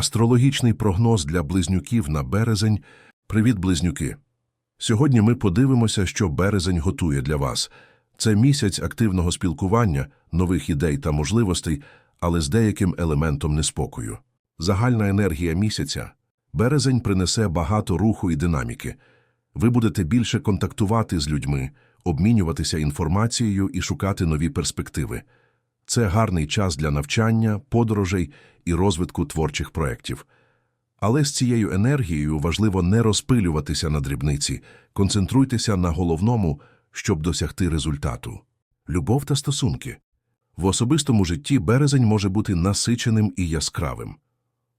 Астрологічний прогноз для близнюків на березень. Привіт, близнюки! Сьогодні ми подивимося, що березень готує для вас. Це місяць активного спілкування, нових ідей та можливостей, але з деяким елементом неспокою. Загальна енергія місяця. Березень принесе багато руху і динаміки. Ви будете більше контактувати з людьми, обмінюватися інформацією і шукати нові перспективи. Це гарний час для навчання, подорожей і розвитку творчих проєктів. Але з цією енергією важливо не розпилюватися на дрібниці, концентруйтеся на головному, щоб досягти результату. Любов та стосунки. В особистому житті березень може бути насиченим і яскравим.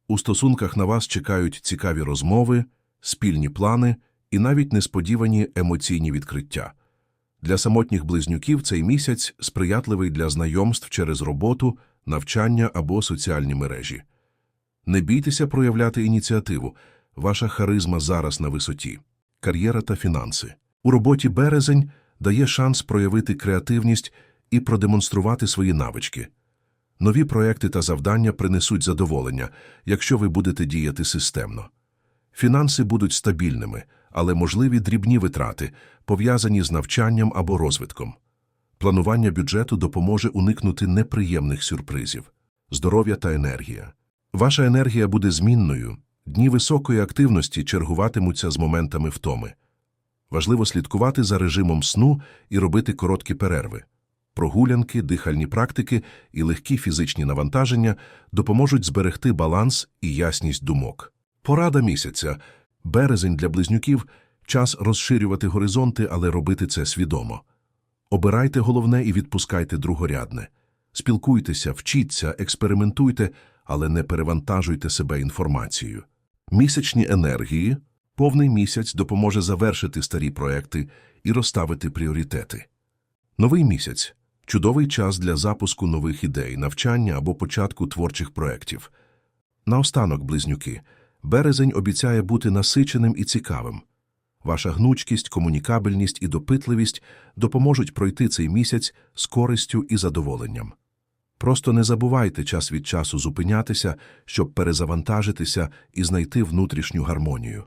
У стосунках на вас чекають цікаві розмови, спільні плани і навіть несподівані емоційні відкриття. Для самотніх близнюків цей місяць сприятливий для знайомств через роботу, навчання або соціальні мережі. Не бійтеся проявляти ініціативу. Ваша харизма зараз на висоті. Кар'єра та фінанси. У роботі березень дає шанс проявити креативність і продемонструвати свої навички. Нові проекти та завдання принесуть задоволення, якщо ви будете діяти системно. Фінанси будуть стабільними, але можливі дрібні витрати, пов'язані з навчанням або розвитком. Планування бюджету допоможе уникнути неприємних сюрпризів. Здоров'я та енергія. Ваша енергія буде змінною. Дні високої активності чергуватимуться з моментами втоми. Важливо слідкувати за режимом сну і робити короткі перерви. Прогулянки, дихальні практики і легкі фізичні навантаження допоможуть зберегти баланс і ясність думок. Порада місяця. Березень для близнюків – час розширювати горизонти, але робити це свідомо. Обирайте головне і відпускайте другорядне. Спілкуйтеся, вчіться, експериментуйте, але не перевантажуйте себе інформацією. Місячні енергії – повний місяць допоможе завершити старі проекти і розставити пріоритети. Новий місяць – чудовий час для запуску нових ідей, навчання або початку творчих проєктів. Наостанок, близнюки, березень обіцяє бути насиченим і цікавим. Ваша гнучкість, комунікабельність і допитливість допоможуть пройти цей місяць з користю і задоволенням. Просто не забувайте час від часу зупинятися, щоб перезавантажитися і знайти внутрішню гармонію.